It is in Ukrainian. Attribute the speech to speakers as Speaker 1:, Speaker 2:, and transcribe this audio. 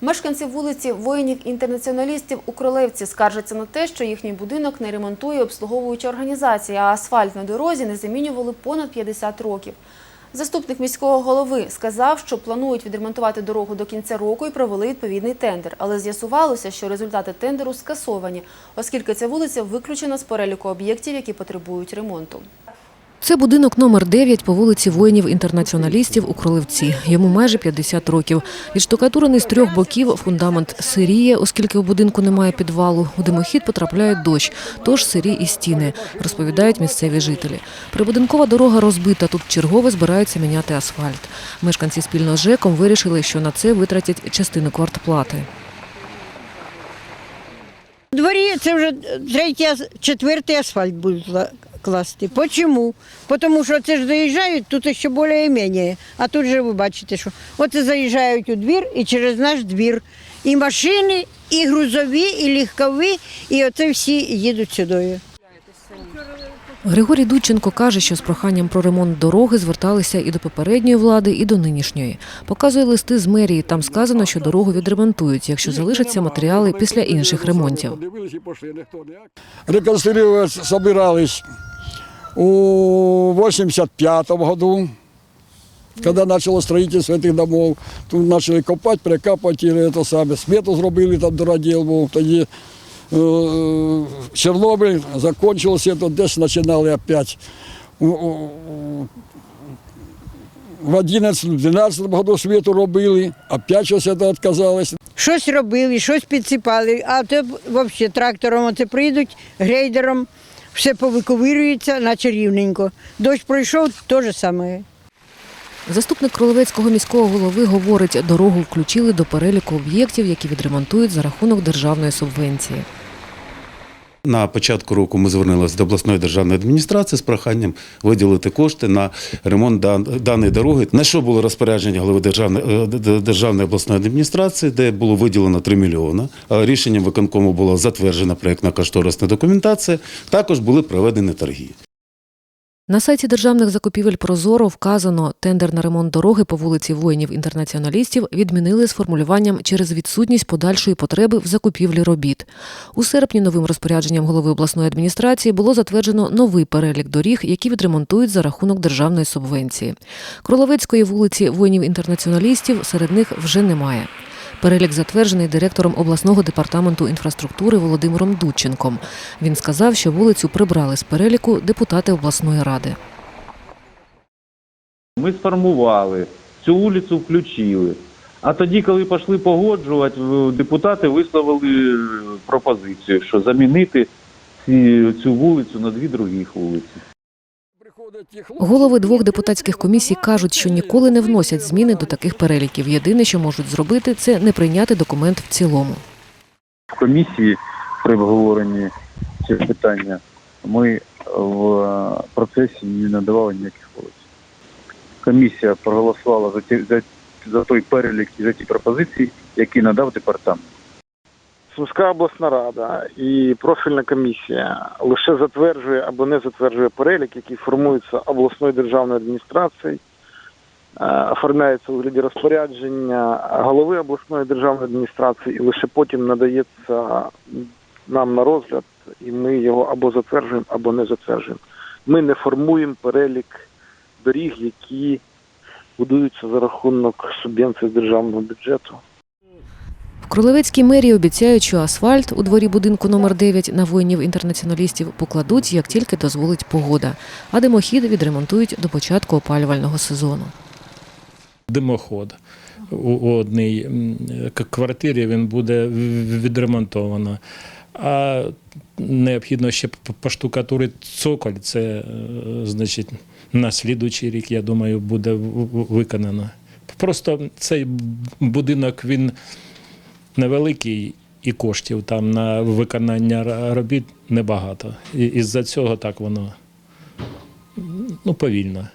Speaker 1: Мешканці вулиці воїнів-інтернаціоналістів у Кролевці скаржаться на те, що їхній будинок не ремонтує обслуговуюча організація, а асфальт на дорозі не замінювали понад 50 років. Заступник міського голови сказав, що планують відремонтувати дорогу до кінця року і провели відповідний тендер. Але з'ясувалося, що результати тендеру скасовані, оскільки ця вулиця виключена з переліку об'єктів, які потребують ремонту.
Speaker 2: Це будинок номер 9 по вулиці воїнів-інтернаціоналістів у Кролевці. Йому майже 50 років. Відштукатурений з трьох боків фундамент сиріє, оскільки у будинку немає підвалу. У димохід потрапляє дощ, тож сирі і стіни, розповідають місцеві жителі. Прибудинкова дорога розбита, тут чергове збираються міняти асфальт. Мешканці спільно з ЖЕКом вирішили, що на це витратять частину квартплати.
Speaker 3: Дворі це вже третій, четвертий асфальт ла- класти. Почому? Тому що це ж заїжджають, тут ще більш-менш. А тут же ви бачите, що от заїжджають у двір і через наш двір. І машини, і грузові, і легкові, і оце всі їдуть сюди.
Speaker 2: Григорій Дудченко каже, що з проханням про ремонт дороги зверталися і до попередньої влади, і до нинішньої. Показує листи з мерії. Там сказано, що дорогу відремонтують, якщо залишаться матеріали після інших ремонтів.
Speaker 4: Реконструировать собирались у 85 году, когда начало строительство этих домов. Тут начали копати, перекапати, і це саме. Смету зробили, там дороділ був. Тоді е, Чорнобиль закончився, то десь починали опять. В 11-12 году смету робили, опять щось це відказалось.
Speaker 3: Щось робили, щось підсипали, а то взагалі трактором оце прийдуть, грейдером, все повиковирюється, наче рівненько. Дощ пройшов, то ж саме.
Speaker 2: Заступник Кролевецького міського голови говорить, дорогу включили до переліку об'єктів, які відремонтують за рахунок державної субвенції.
Speaker 5: На початку року ми звернулися до обласної державної адміністрації з проханням виділити кошти на ремонт даної дороги. На що було розпорядження голови державної, е, державної обласної адміністрації, де було виділено 3 мільйони. А Рішенням виконкому була затверджена проєктна кошторисна документація. Також були проведені торги.
Speaker 2: На сайті державних закупівель Прозоро вказано, тендер на ремонт дороги по вулиці воїнів-інтернаціоналістів відмінили з формулюванням через відсутність подальшої потреби в закупівлі робіт. У серпні новим розпорядженням голови обласної адміністрації було затверджено новий перелік доріг, які відремонтують за рахунок державної субвенції. Кроловецької вулиці воїнів-інтернаціоналістів серед них вже немає. Перелік затверджений директором обласного департаменту інфраструктури Володимиром Дудченком. Він сказав, що вулицю прибрали з переліку депутати обласної ради.
Speaker 6: Ми сформували, цю вулицю включили. А тоді, коли пішли погоджувати, депутати висловили е, пропозицію, що замінити цю вулицю на дві других вулиці.
Speaker 2: Голови двох депутатських комісій кажуть, що ніколи не вносять зміни до таких переліків. Єдине, що можуть зробити, це не прийняти документ в цілому.
Speaker 6: В комісії при обговоренні цього питання ми в е, процесі не надавали ніяких вулиць. Комісія проголосувала за, ті, за, за той перелік і за ті пропозиції, які надав департамент.
Speaker 7: Сумська обласна рада і профільна комісія лише затверджує або не затверджує перелік, який формується обласною державною адміністрацією, е, оформляється у вигляді розпорядження голови обласної державної адміністрації, і лише потім надається нам на розгляд, і ми його або затверджуємо, або не затверджуємо. Ми не формуємо перелік доріг, які будуються за рахунок субвенцій з державного бюджету.
Speaker 2: В Кролевецькій мерії обіцяють, що асфальт у дворі будинку номер 9 на воїнів-інтернаціоналістів покладуть, як тільки дозволить погода, а димохід відремонтують до початку опалювального сезону.
Speaker 8: димоход. У одній квартирі він буде відремонтовано. А необхідно ще поштукатурити цоколь. Це е, значить на слідуючий рік, я думаю, буде виконано. Просто цей будинок він невеликий і коштів там на виконання робіт небагато. І із-за цього так воно ну, повільно.